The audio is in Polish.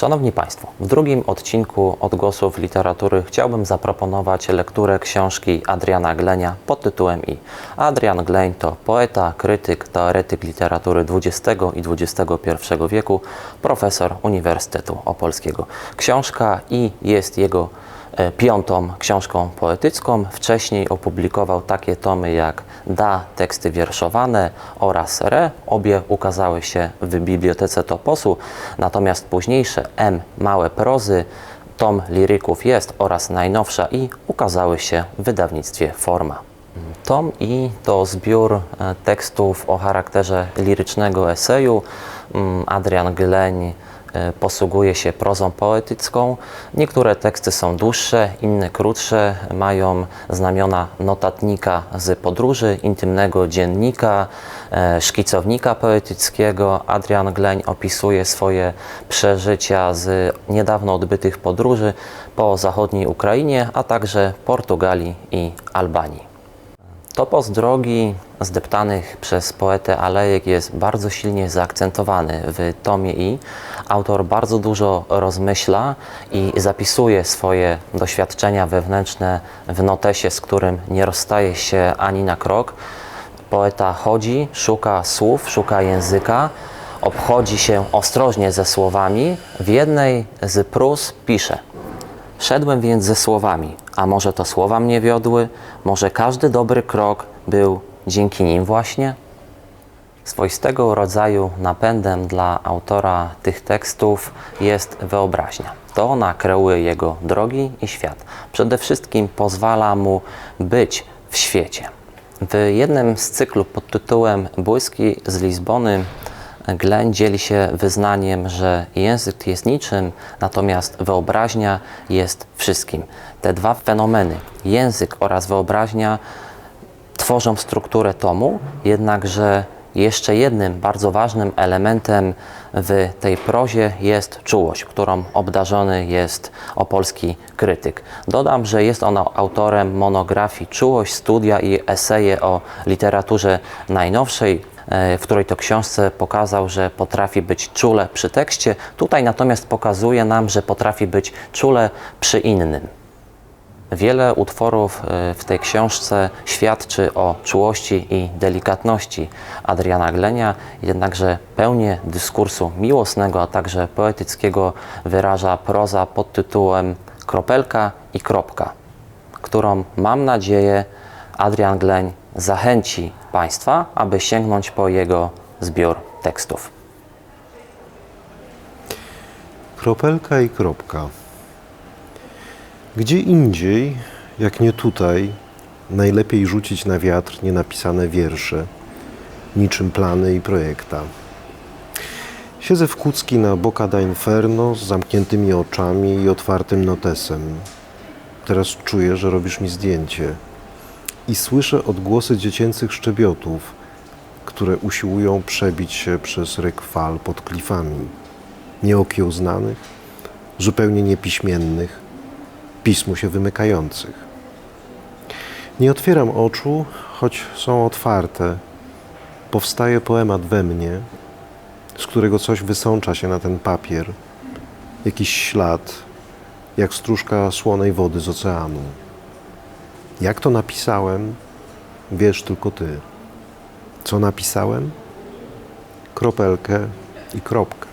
Szanowni Państwo, w drugim odcinku Odgłosów Literatury chciałbym zaproponować lekturę książki Adriana Glenia pod tytułem I. Adrian Gleń to poeta, krytyk, teoretyk literatury XX i XXI wieku, profesor Uniwersytetu Opolskiego. Książka I jest jego piątą książką poetycką. Wcześniej opublikował takie tomy jak Da, teksty wierszowane oraz Re. Obie ukazały się w Bibliotece Toposu, natomiast późniejsze M, małe prozy, tom liryków jest oraz najnowsza I ukazały się w wydawnictwie Forma. Tom I to zbiór e, tekstów o charakterze lirycznego eseju. Mm, Adrian Gleń e, posługuje się prozą poetycką. Niektóre teksty są dłuższe, inne krótsze, mają znamiona notatnika z podróży, intymnego dziennika, e, szkicownika poetyckiego. Adrian Gleń opisuje swoje przeżycia z niedawno odbytych podróży po zachodniej Ukrainie, a także Portugalii i Albanii. Topos drogi zdeptanych przez poetę alejek jest bardzo silnie zaakcentowany w tomie I. Autor bardzo dużo rozmyśla i zapisuje swoje doświadczenia wewnętrzne w notesie, z którym nie rozstaje się ani na krok. Poeta chodzi, szuka słów, szuka języka, obchodzi się ostrożnie ze słowami. W jednej z prus pisze – Szedłem więc ze słowami, a może to słowa mnie wiodły, może każdy dobry krok był dzięki nim właśnie? Swoistego rodzaju napędem dla autora tych tekstów jest wyobraźnia. To ona kreuje jego drogi i świat. Przede wszystkim pozwala mu być w świecie. W jednym z cyklu pod tytułem Błyski z Lizbony Glen dzieli się wyznaniem, że język jest niczym, natomiast wyobraźnia jest wszystkim. Te dwa fenomeny, język oraz wyobraźnia, tworzą strukturę tomu, jednakże jeszcze jednym bardzo ważnym elementem w tej prozie jest czułość, którą obdarzony jest opolski krytyk. Dodam, że jest on autorem monografii Czułość, studia i eseje o literaturze najnowszej, w której to książce pokazał, że potrafi być czule przy tekście. Tutaj natomiast pokazuje nam, że potrafi być czule przy innym. Wiele utworów y, w tej książce świadczy o czułości i delikatności Adriana Glenia, jednakże pełnię dyskursu miłosnego, a także poetyckiego wyraża proza pod tytułem Kropelka i kropka, którą mam nadzieję Adrian Gleń zachęci Państwa, aby sięgnąć po jego zbiór tekstów. Kropelka i kropka. Gdzie indziej, jak nie tutaj, najlepiej rzucić na wiatr nienapisane wiersze, niczym plany i projekta. Siedzę w kucki na Boca da Inferno z zamkniętymi oczami i otwartym notesem. Teraz czuję, że robisz mi zdjęcie. I słyszę odgłosy dziecięcych szczebiotów, które usiłują przebić się przez ryk fal pod klifami. Nieokiełznanych, zupełnie niepiśmiennych, pismu się wymykających. Nie otwieram oczu, choć są otwarte. Powstaje poemat we mnie, z którego coś wysącza się na ten papier, jakiś ślad, jak stróżka słonej wody z oceanu. Jak to napisałem, wiesz tylko ty. Co napisałem? Kropelkę i kropkę.